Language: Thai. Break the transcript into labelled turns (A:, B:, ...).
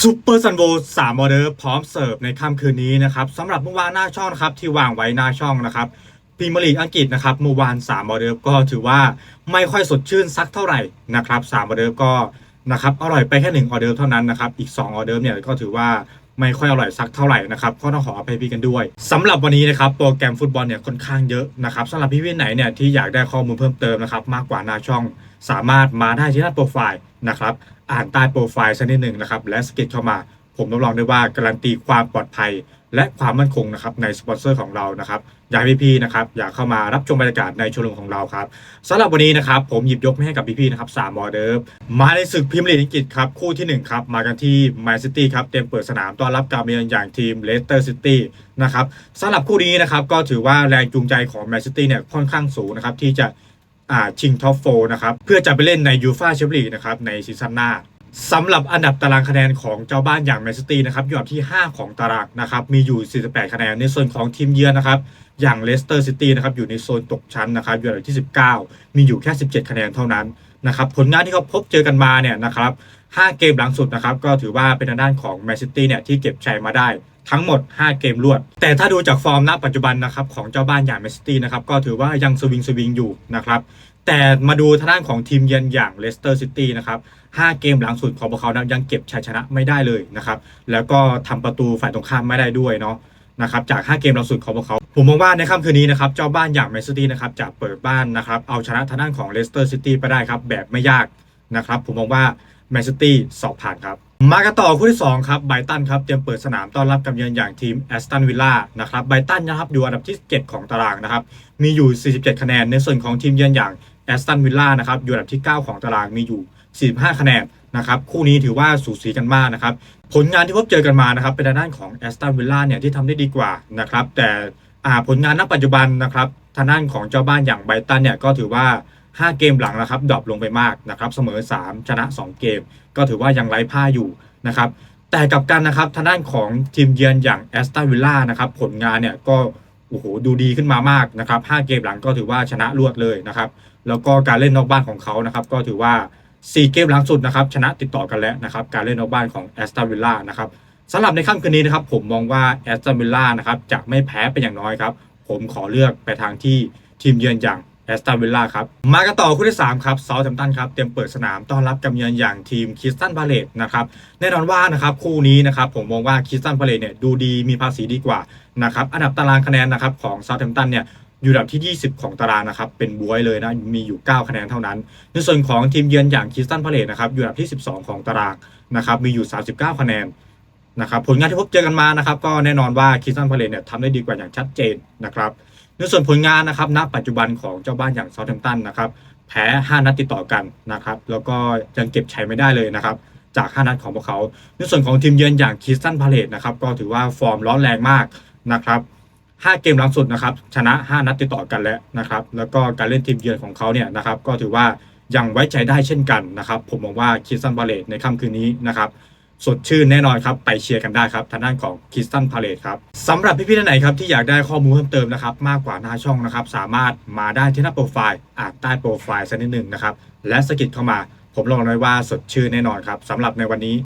A: ซูเปอร์ซันโวสามออเดอร์พร้อมเสิร์ฟในค่ำคืนนี้นะครับสำหรับเมื่อวานหน้าช่องนะครับที่วางไว้หน้าช่องนะครับพรีเมียร์ลีกอังกฤษนะครับเมื่อวานสามออเดอร์ก็ถือว่าไม่ค่อยสดชื่นสักเท่าไหร่นะครับสามออเดอร์ก็นะครับอร่อยไปแค่หนึ่งออเดอร์เท่านั้นนะครับอีก2ออเดอร์เนี่ยก็ถือว่า ไม่ค่อยอร่อยสักเท่าไหร่นะครับก็ต้องขออภัยพี่กันด้วยสำหรับวันนี้นะครับโปรแกรมฟุตบอลเนี่ยค่อนข้างเยอะนะครับสำหรับพี่ๆไหนเนี่ยที่อยากได้ข้อมูลเพิ่มเติมนะครับมากกว่าหน้าช่อง สามารถมาได้ที่หน้าโปรไฟล์นะครับอ่านใต้โปรไฟล์สักนิดหนึ่งนะครับและสกิดเข้ามา ผมรับรองได้ว่าการันตีความปลอดภัย และความมั่นคงนะครับในสปอนเซอร์ของเรานะครับอยากพี่ๆนะครับอยากเข้ามารับชมบรรยากาศในโชว์รูมของเราครับสำหรับวันนี้นะครับผมหยิบยกมาให้กับพี่ๆนะครับสามออเดอร์มาในศึกพรีเมียร์ลีกอังกฤษครับคู่ที่หนึ่งครับมากันที่แมนซิตี้ครับเตรียมเปิดสนามต้อนรับการมาเยือนอย่างทีมเลสเตอร์ซิตี้นะครับสำหรับคู่นี้นะครับก็ถือว่าแรงจูงใจของแมนซิตี้เนี่ยค่อนข้างสูงนะครับที่จะชิงท็อปโฟนะครับเพื่อจะไปเล่นในยูฟาแชมเปี้ยนลีกนะครับในซีซั่นหน้า สำหรับอันดับตารางคะแนนของเจ้าบ้านอย่างแมนซิตี้นะครับอยู่อันดับที่ 5 ของตารางนะครับมีอยู่ 48 คะแนนในส่วนของทีมเยือนนะครับอย่างเลสเตอร์ซิตี้นะครับอยู่ในโซนตกชั้นนะครับอยู่อันดับที่ 19 มีอยู่แค่ 17 คะแนนเท่านั้นนะครับผลงานที่เขาพบเจอกันมาเนี่ยนะครับ5เกมหลังสุดนะครับก็ถือว่าเป็นทางด้านของแมนซิตี้เนี่ยที่เก็บชัยมาได้ทั้งหมด 5 เกมรวด แต่ถ้าดูจากฟอร์มณปัจจุบันนะครับของเจ้าบ้านอย่างแมนซิตี้นะครับก็ถือว่ายังสวิงสวิงอยู่นะครับ แต่มาดูทางด้านของทีมเยือนอย่างเลสเตอร์ซิตี้นะครับ5เกมหลังสุดของพวกเขานะยังเก็บชัยชนะไม่ได้เลยนะครับแล้วก็ทำประตูฝ่ายตรงข้ามไม่ได้ด้วยเนาะนะครับจาก 5 เกมหลังสุดของพวกเขา ผมมองว่าในค่ำคืนนี้นะครับเจ้าบ้านอย่างแมนซิตี้นะครับจะเปิดบ้านนะครับเอาชนะทางด้านของเลสเตอร์ซิตี้ไปได้ครับแบบไม่ยากนะครับผมมองว่าแมนซิตี้สอบผ่านครับ มากันต่อคู่ที่ 2 ครับไบตันครับเตรียมเปิดสนามต้อนรับกับเยือนอย่างทีมแอสตันวิลล่านะครับไบตันนะครับอยู่อันดับที่ 7 ของตารางนะครับมีอยู่ 47 คะแนนในส่วนของทีมเยือนอย่าง แอสตันวิลล่านะครับอยู่อันดับที่ 9 ของตารางมีอยู่ 45 คะแนนนะครับคู่นี้ถือว่าสูสีกันมากนะครับผลงานที่พบเจอกันมานะครับเป็นด้านของแอสตันวิลล่าเนี่ยที่ทำได้ดีกว่านะครับแต่อ่าผลงานณปัจจุบันนะครับทางด้านของเจ้าบ้านอย่างไบตันเนี่ยก็ถือว่า 5 เกมหลังนะครับดรอปลงไปมากนะครับเสมอ 3 ชนะ 2 เกม ก็ถือว่ายังไร้พ่าอยู่นะครับแต่กับกันนะครับทางด้านของทีมเยือนอย่างแอสตันวิลล่านะครับผลงานเนี่ยก็ โอ้โหดูดีขึ้นมามากนะครับ5เกมหลังก็ถือว่าชนะรวดเลยนะครับ แล้วก็การเล่นนอกบ้านของเขานะครับ ก็ถือว่า 4 เกมหลังสุดนะครับ ชนะติดต่อกันแล้วนะครับ การเล่นนอกบ้านของแอสตันวิลล่านะครับสำหรับในค่ำคืนนี้นะครับ ผมมองว่าแอสตันวิลล่านะครับจะไม่แพ้เป็นอย่างน้อยครับ ผมขอเลือกไปทางที่ทีมเยือนอย่าง แอสตันวิลล่าครับ มากันต่อคู่ที่ 3 ครับเซาท์แฮมป์ตันครับ เตรียมเปิดสนามต้อนรับกับเยือนอย่างทีมคิสตันพาเลตนะครับ แน่นอนว่านะครับคู่นี้นะครับผมมองว่าคิสตันพาเลตเนี่ยดูดีมีภาษีดีกว่านะครับอันดับตารางคะแนนนะครับของเซาท์แฮมป์ตันเนี่ยอยู่อันดับที่ 20 ของตารางนะครับ เป็นบวยเลยนะ มีอยู่ 9 คะแนนเท่านั้น ในส่วนของทีมเยือนอย่างคิสตันพาเลตนะครับ อยู่อันดับที่ 12 ของตารางนะครับ มีอยู่ 39 คะแนนนะครับ ผลงานที่พบเจอกันมานะครับ ก็แน่นอนว่าคิสตันพาเลตเนี่ยทำได้ดีกว่าอย่างชัดเจนนะครับ ในส่วนผลงานนะครับณปัจจุบันของเจ้าบ้านอย่างเซาท์แฮมป์ตันนะครับแพ้ 5 นัดติดต่อกันนะครับแล้วก็ยังเก็บชัยไม่ได้เลยนะครับจาก 5 นัดของพวกเขา ในส่วนของทีมเยือนอย่างคิสตันพาเลตนะครับก็ถือว่าฟอร์มร้อนแรงมากนะครับ5เกมหลังสุดนะครับชนะ 5 นัดติดต่อกันแล้วนะครับแล้วก็การเล่นทีมเยือนของเขาเนี่ยนะครับก็ถือว่ายังไว้ใจได้เช่นกันนะครับผมมองว่าคิสตันพาเลตในค่ำคืนนี้นะครับ สดชื่นแน่นอนครับ ไปเชียร์กันได้ครับ ทางด้านของคิสตันพาเลตครับสำหรับพี่ๆท่านไหนครับ ที่อยากได้ข้อมูลเพิ่มเติมนะครับ มากกว่าหน้าช่องนะครับ สามารถมาได้ที่หน้าโปรไฟล์อ่านใต้โปรไฟล์สักนิดหนึ่งนะครับ และสกิดเข้ามา ผมลองน้อยว่าสดชื่นแน่นอนครับสำหรับในวันนี้